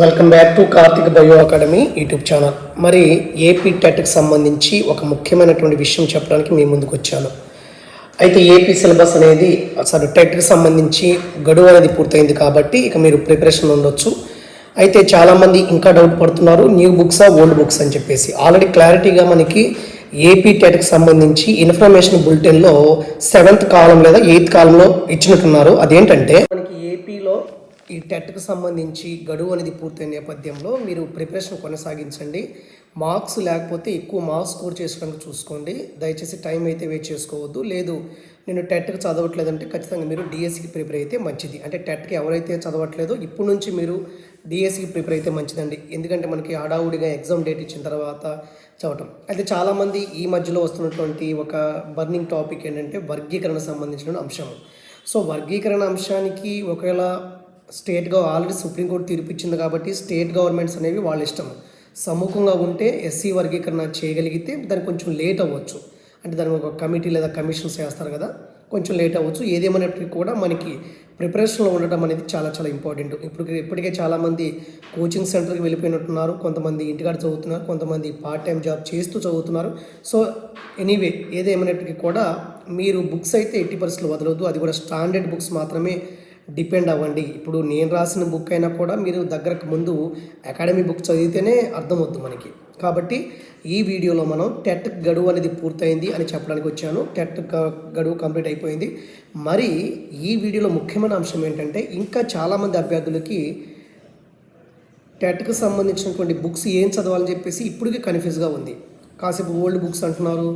Welcome back to Karthik bio academy YouTube channel మరి AP టెట్కి సంబంధించి ఒక ముఖ్యమైనటువంటి విషయం చెప్పడానికి మీ ముందుకు వచ్చాను. అయితే ఏపీ సిలబస్ అనేది అసలు టెట్కి సంబంధించి గడువు అనేది పూర్తయింది కాబట్టి ఇక మీరు ప్రిపరేషన్ ఉండొచ్చు. అయితే చాలామంది ఇంకా డౌట్ పడుతున్నారు న్యూ బుక్సా ఓల్డ్ బుక్స్ అని చెప్పేసి. ఆల్రెడీ క్లారిటీగా మనకి ఏపీ టెట్కి సంబంధించి ఇన్ఫర్మేషన్ బులెటిన్లో సెవెంత్ కాలం లేదా ఎయిత్ కాలంలో ఇచ్చినట్టున్నారు. అదేంటంటే ఈ టెట్కి సంబంధించి గడువు అనేది పూర్తయిన నేపథ్యంలో మీరు ప్రిపరేషన్ కొనసాగించండి. మార్క్స్ లేకపోతే ఎక్కువ మార్క్స్ స్కోర్ చేసుకోవడానికి చూసుకోండి. దయచేసి టైం అయితే వెయిట్ చేసుకోవద్దు. లేదు నేను టెట్కి చదవట్లేదంటే ఖచ్చితంగా మీరు డిఎస్సికి ప్రిపేర్ అయితే మంచిది. అంటే టెట్కి ఎవరైతే చదవట్లేదో ఇప్పటి నుంచి మీరు డిఎస్సికి ప్రిపేర్ అయితే మంచిదండి. ఎందుకంటే మనకి హడావుడిగా ఎగ్జామ్ డేట్ ఇచ్చిన తర్వాత చదవటం. అయితే చాలామంది ఈ మధ్యలో వస్తున్నటువంటి ఒక బర్నింగ్ టాపిక్ ఏంటంటే వర్గీకరణ సంబంధించిన అంశం సో వర్గీకరణ అంశానికి ఒకవేళ స్టేట్గా ఆల్రెడీ సుప్రీంకోర్టు తీర్పు ఇచ్చింది కాబట్టి స్టేట్ గవర్నమెంట్స్ అనేవి వాళ్ళ ఇష్టం. సముఖంగా ఉంటే ఎస్సీ వర్గీకరణ చేయగలిగితే దానికి కొంచెం లేట్ అవ్వచ్చు. అంటే దానికి ఒక కమిటీ లేదా కమిషన్స్ వేస్తారు కదా కొంచెం లేట్ అవ్వచ్చు. ఏదేమైనప్పటికీ కూడా మనకి ప్రిపరేషన్లో ఉండటం అనేది చాలా చాలా ఇంపార్టెంట్. ఇప్పుడు ఇప్పటికే చాలామంది కోచింగ్ సెంటర్కి వెళ్ళిపోయినట్టున్నారు. కొంతమంది ఇంటికాడ చదువుతున్నారు. కొంతమంది పార్ట్ టైం జాబ్ చేస్తూ చదువుతున్నారు. సో ఎనీవే ఏదేమైనప్పటికీ కూడా మీరు బుక్స్ అయితే ఎట్టి పరిస్థితులు వదలవద్దు అది కూడా స్టాండర్డ్ బుక్స్ మాత్రమే డిపెండ్ అవ్వండి. ఇప్పుడు నేను రాసిన బుక్ అయినా కూడా మీరు దగ్గరకు ముందు అకాడమీ బుక్ చదివితేనే అర్థమవుద్ది మనకి. కాబట్టి ఈ వీడియోలో మనం టెట్ గడువు అనేది పూర్తయింది అని చెప్పడానికి వచ్చాను. టెట్ గడువు కంప్లీట్ అయిపోయింది. మరి ఈ వీడియోలో ముఖ్యమైన అంశం ఏంటంటే ఇంకా చాలామంది అభ్యర్థులకి టెట్కి సంబంధించినటువంటి బుక్స్ ఏం చదవాలని చెప్పేసి ఇప్పటికీ కన్ఫ్యూజ్గా ఉంది. కాసేపు ఓల్డ్ బుక్స్ అంటున్నారు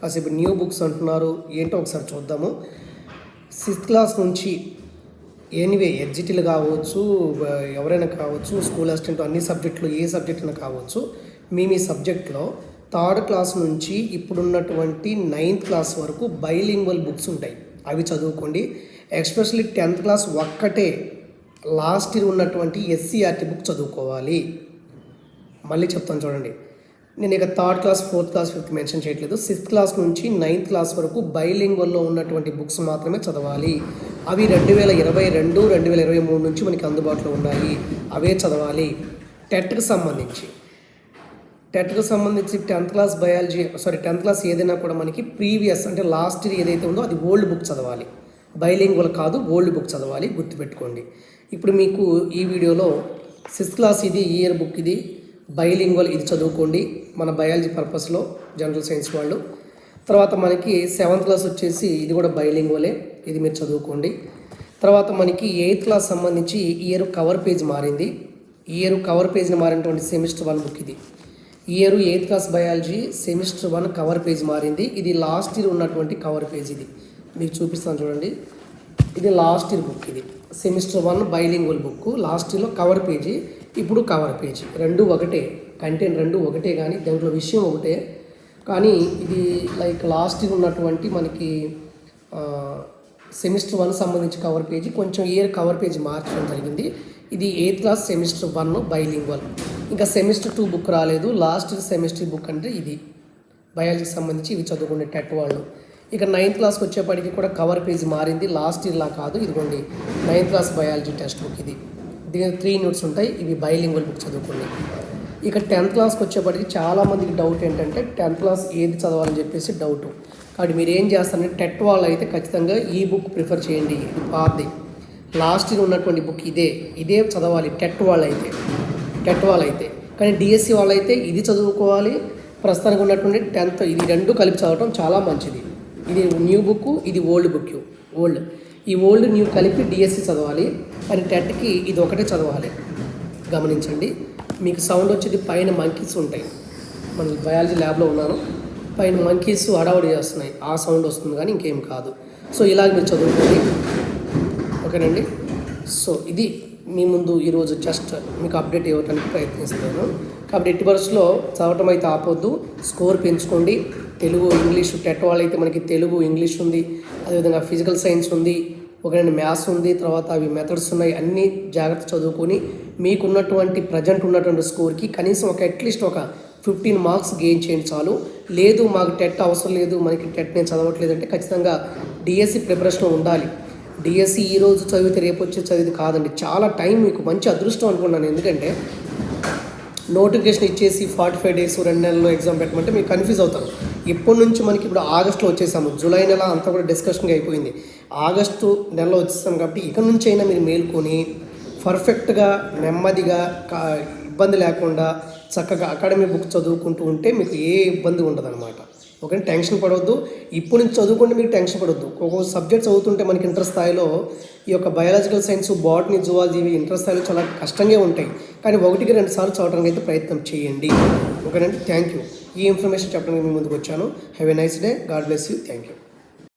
కాసేపు న్యూ బుక్స్ అంటున్నారు ఏంటో ఒకసారి చూద్దాము. సిక్స్త్ క్లాస్ నుంచి ఎనీవే ఎగ్జిటీలు కావచ్చు ఎవరైనా కావచ్చు స్కూల్ అసిస్టెంట్ అన్ని సబ్జెక్టులు ఏ సబ్జెక్ట్ అయినా కావచ్చు మీ మీ సబ్జెక్ట్లో థర్డ్ క్లాస్ నుంచి ఇప్పుడున్నటువంటి నైన్త్ క్లాస్ వరకు బైలింగ్వల్ బుక్స్ ఉంటాయి. అవి చదువుకోండి. ఎస్పెషల్లీ టెన్త్ క్లాస్ ఒక్కటే లాస్ట్ ఇయర్ ఉన్నటువంటి ఎస్సీఆర్టీ బుక్ చదువుకోవాలి. మళ్ళీ చెప్తాను చూడండి. నేను ఇక third class fourth class fifth mention చేయట్లేదు. సిక్స్త్ క్లాస్ నుంచి నైన్త్ క్లాస్ వరకు బైలింగ్వల్లో ఉన్నటువంటి బుక్స్ మాత్రమే చదవాలి. అవి రెండు వేల ఇరవై రెండు రెండు వేల ఇరవై మూడు నుంచి మనకి అందుబాటులో ఉన్నాయి. అవే చదవాలి. టెట్కి సంబంధించి. టెట్కి సంబంధించి tenth class biology sorry tenth class ఏదైనా కూడా మనకి ప్రీవియస్ అంటే లాస్ట్ ఇయర్ ఏదైతే ఉందో అది ఓల్డ్ బుక్ చదవాలి. బైలింగ్వల్ కాదు ఓల్డ్ బుక్ చదవాలి గుర్తుపెట్టుకోండి. ఇప్పుడు మీకు ఈ వీడియోలో సిక్స్త్ క్లాస్ ఇది ఇయర్ బుక్ ఇది బైలింగ్వల్ ఇది చదువుకోండి. మన బయాలజీ పర్పస్లో జనరల్ సైన్స్ వాళ్ళు. తర్వాత మనకి సెవెంత్ క్లాస్ వచ్చేసి ఇది కూడా బైలింగ్వలే. ఇది మీరు చదువుకోండి. తర్వాత మనకి ఎయిత్ క్లాస్ సంబంధించి ఇయర్ కవర్ పేజ్ మారింది. ఇయర్ కవర్ పేజ్ని మారినటువంటి సెమిస్టర్ వన్ బుక్ ఇది. Year eighth class biology semester one cover page మారింది. ఇది లాస్ట్ ఇయర్ ఉన్నటువంటి కవర్ పేజ్ ఇది. మీకు చూపిస్తాను చూడండి. ఇది లాస్ట్ ఇయర్ బుక్ ఇది. Semester one bilingual book. Last ఇయర్లో కవర్ పేజీ ఇప్పుడు కవర్ పేజీ. రెండు ఒకటే. కంటెంట్ రెండు ఒకటే కానీ దాంట్లో విషయం ఒకటే. కానీ ఇది లైక్ లాస్ట్ ఇయర్ ఉన్నటువంటి మనకి సెమిస్టర్ వన్ సంబంధించి కవర్ పేజీ కొంచెం ఇయర్ కవర్ పేజీ మార్చడం జరిగింది. ఇది eighth class semester one bilingual ఇంకా సెమిస్టర్ టూ బుక్ రాలేదు. లాస్ట్ సెమిస్టర్ బుక్ అంటే ఇది. బయాలజీకి సంబంధించి ఇవి చదువుకునే టెట్ వాళ్ళు. ఇక నైన్త్ క్లాస్కి వచ్చేప్పటికి కూడా కవర్ పేజ్ మారింది. లాస్ట్ ఇయర్లా కాదు. ఇదిగోండి ninth class biology text book ఇది. దీని త్రీ యూనిట్స్ ఉంటాయి. ఇవి బైలింగ్వల్ బుక్ చదువుకోండి. ఇక టెన్త్ క్లాస్కి వచ్చేప్పటికి చాలామందికి డౌట్ ఏంటంటే టెన్త్ క్లాస్ ఏది చదవాలని చెప్పేసి డౌట్ కాబట్టి మీరు ఏం చేస్తారంటే టెట్ వాళ్ళు అయితే ఖచ్చితంగా ఈ బుక్ ప్రిఫర్ చేయండి. ఇది పాతది. లాస్ట్ ఉన్నటువంటి బుక్ ఇదే. ఇదే చదవాలి టెట్ వాళ్ళు అయితే టెట్ వాళ్ళు అయితే కానీ డిఎస్సి వాళ్ళు అయితే ఇది చదువుకోవాలి. ప్రస్తుతానికి ఉన్నటువంటి టెన్త్ ఇది రెండు కలిపి చదవటం చాలా మంచిది. ఇది న్యూ బుక్ ఇది ఓల్డ్ బుక్. ఓల్డ్. ఈ ఓల్డ్ న్యూ కలిపి డిఎస్సి చదవాలి. కానీ టెట్కి ఇది ఒకటే చదవాలి. గమనించండి. మీకు సౌండ్ వచ్చేది పైన మంకీస్ ఉంటాయి. మన బయాలజీ ల్యాబ్లో ఉన్నాను. పైన మంకీస్ హడావుడి చేస్తున్నాయి. ఆ సౌండ్ వస్తుంది కానీ ఇంకేం కాదు. సో ఇలాగ మీరు చదువుకోండి. ఓకేనండి? సో ఇది మీ ముందు ఈరోజు జస్ట్ మీకు అప్డేట్ ఇవ్వడానికి ప్రయత్నిస్తున్నాను. కాబట్టి ఎట్టి పరిస్థితుల్లో చదవటం అయితే ఆపొద్దు. స్కోర్ పెంచుకోండి. తెలుగు ఇంగ్లీష్ టెట్ వాళ్ళైతే మనకి తెలుగు ఇంగ్లీష్ ఉంది. అదేవిధంగా ఫిజికల్ సైన్స్ ఉంది. ఒకరండి మ్యాథ్స్ ఉంది. తర్వాత అవి మెథడ్స్ ఉన్నాయి. అన్నీ జాగ్రత్త చదువుకొని మీకున్నటువంటి ప్రజెంట్ ఉన్నటువంటి స్కోర్కి కనీసం ఒక అట్లీస్ట్ ఒక ఫిఫ్టీన్ మార్క్స్ గెయిన్ చేయండి చాలు. లేదు మాకు టెట్ అవసరం లేదు మనకి టెట్ నేను చదవట్లేదు అంటే ఖచ్చితంగా డిఎస్సి ప్రిపరేషన్లో ఉండాలి. డిఎస్సి ఈ రోజు చదివితే రేపు వచ్చే చదివితే కాదండి. చాలా టైం మీకు మంచి అదృష్టం అనుకున్నాను ఎందుకంటే నోటిఫికేషన్ ఇచ్చేసి ఫార్టీ ఫైవ్ డేస్ రెండు నెలల్లో ఎగ్జామ్ పెట్టమంటే మీరు కన్ఫ్యూజ్ అవుతారు. ఇప్పటి నుంచి మనకి ఇప్పుడు ఆగస్టులో వచ్చేసాము. జూలై నెల అంతా కూడా డిస్కషన్గా అయిపోయింది. ఆగస్టు నెలలో వచ్చేసాం కాబట్టి ఇక నుంచి అయినా మీరు మేల్కొని పర్ఫెక్ట్గా నెమ్మదిగా కా ఇబ్బంది లేకుండా చక్కగా అకాడమీ బుక్ చదువుకుంటూ ఉంటే మీకు ఏ ఇబ్బంది ఉండదన్నమాట. ఓకే టెన్షన్ పడవద్దు ఇప్పుడు నుంచి చదువుకుంటే మీకు టెన్షన్ పడవద్దు ఒక్కొక్క సబ్జెక్ట్ చదువుతుంటే మనకి ఇంట్రెస్ట్ స్థాయిలో ఈ యొక్క బయాలజికల్ సైన్స్ బాటనీ జువాలజీ ఇవి ఇంట్రెస్ట్ స్థాయిలో చాలా కష్టంగా ఉంటాయి. కానీ ఒకటికి రెండు సార్లు చదవడానికి అయితే ప్రయత్నం చేయండి. ఓకేనండి థ్యాంక్ యూ. ఈ ఇన్ఫర్మేషన్ చెప్పడానికి మీ ముందుకు వచ్చాను. Have a nice day God bless you thank you